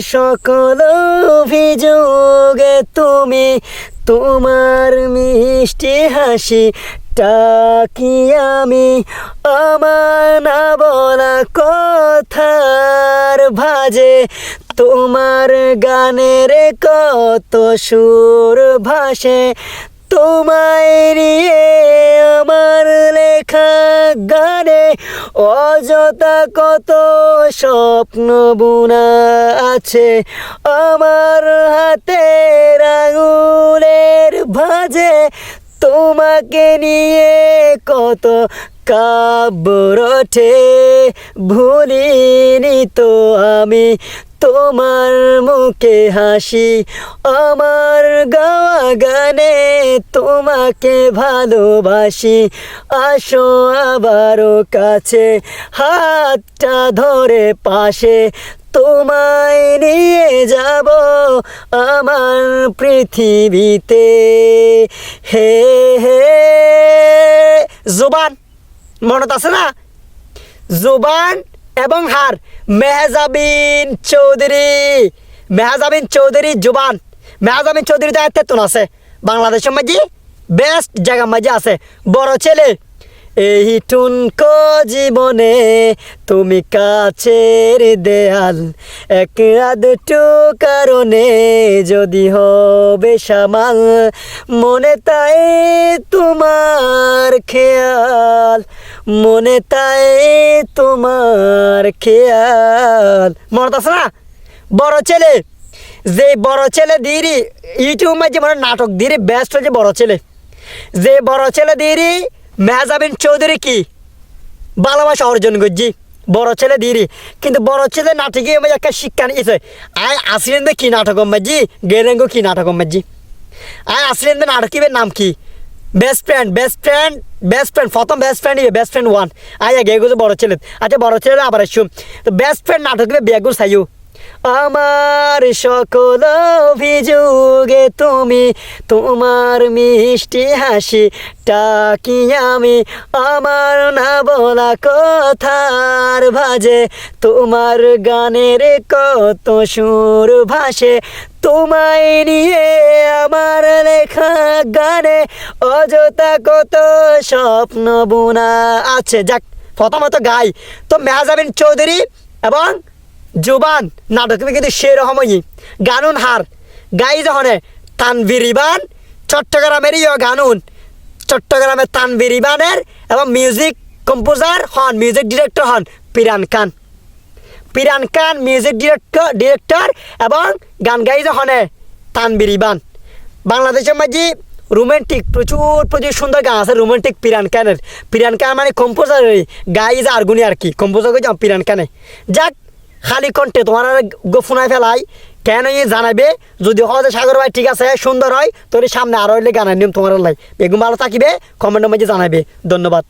সকল অভিযোগে তুমি তোমার মিষ্টি হাসি টাকি আমি। আমার না বলা কথার ভাজে তোমার গানের কত সুর ভাসে তোমায় নিয়ে আমার লেখা গানে অযথা কত স্বপ্ন বুনা আছে। আমার হাতের আঙুলের ভাজে তোমাকে নিয়ে কত কাব্য রটে ভুলিনি তো আমি তোমার মুখে হাসি, আমার গাওয়া গানে তোমাকে ভালোবাসি। আসো আবারও কাছে, হাতটা ধরে পাশে, তোমায় নিয়ে যাব আমার পৃথিবীতে। হে হে, জুবান, মনত আছে না? জুবান এবং হার মেহজাবিন চৌধুরী। মেহজাবিন চৌধুরী জুবান। মেহজাবিন চৌধুরী দায়িত্বে তো আছে। বাংলাদেশের মাঝে বেস্ট জায়গা মাঝে আছে। বড় ছেলে এই টুনকো জীবনে তুমি কাছের দেয়াল। এক আধটু কারণে যদি হবে সামাল, মনে তাই তোমার খেয়াল। মনে তাই তোমার খেয়াল। মনে আছে না? বড় ছেলে, যে বড় ছেলে দিরি, ইউটিউব মাঝে মানে নাটক দিরি, ব্যস্ত হচ্ছে বড় ছেলে। যে বড় ছেলে দিরি মেহজাবিন চৌধুরী কি? ভালোবাসা অর্জন করছি, বড় ছেলে দিরি। কিন্তু বড় ছেলে নাটকে আমি একটা শিক্ষা নিয়েছে। আয় আসলেন কি নাটক মাঝি? গেরেঙ্গো কি নাটক মাঝি? আয় আসলেন নাটকের নাম কি? Best friend best friend best friend প্রথম বেস্ট ফ্রেন্ড ইয়ে বেস্ট ফ্রেন্ড ওয়ান আয় আগে এগুলো বড় ছেলে। আচ্ছা বড় ছেলে আবার আসুন। তো বেস্ট ফ্রেন্ড নাটকে বেগুর সাইও আমার সকল অভিযোগে তুমি, তোমার মিষ্টি হাসি টাকি আমি? আমার না বলা কথার ভাজে, তোমার গানের কত সুর ভাসে। তোমায় নিয়ে আমার লেখা গানে অযথা কত স্বপ্ন বোনা। আছে, যাক, প্রথমত গাই। তো মেহাজাবিন চৌধুরী এবং জুবান, নাটকে কিন্তু সেরকমই গানুন হার। গাই যখন তানভীর ইবান চট্টগ্রামের ইয় গানুন। চট্টগ্রামের তানভীর ইবানের এবং মিউজিক কম্পোজার হন, মিউজিক ডিরেক্টর হন পিরান খান। পিরান খান, মিউজিক ডিরেক্টর ডিরেক্টর এবং গান গাই যখন তানভীর ইবান। বাংলাদেশের মাঝে রোমান্টিক প্রচুর প্রচুর সুন্দর গান আছে রোমান্টিক পিরান খানের পিরান মানে কম্পোজার গাই যে আরগুনি আর কি। কম্পোজার করছি পিরান কেনে যাক, খালি কণ্ঠে তোমার গোফুনায় ফেলাই। কেন ইয়ে জানাবে যদি হয় সাগর ভাই ঠিক আছে, সুন্দর হয়, তোর সামনে আরও হইলে গান নিয়ম তোমার লাই বেগুন ভালো থাকিবে কমেন্টের মধ্যে জানাবে ধন্যবাদ।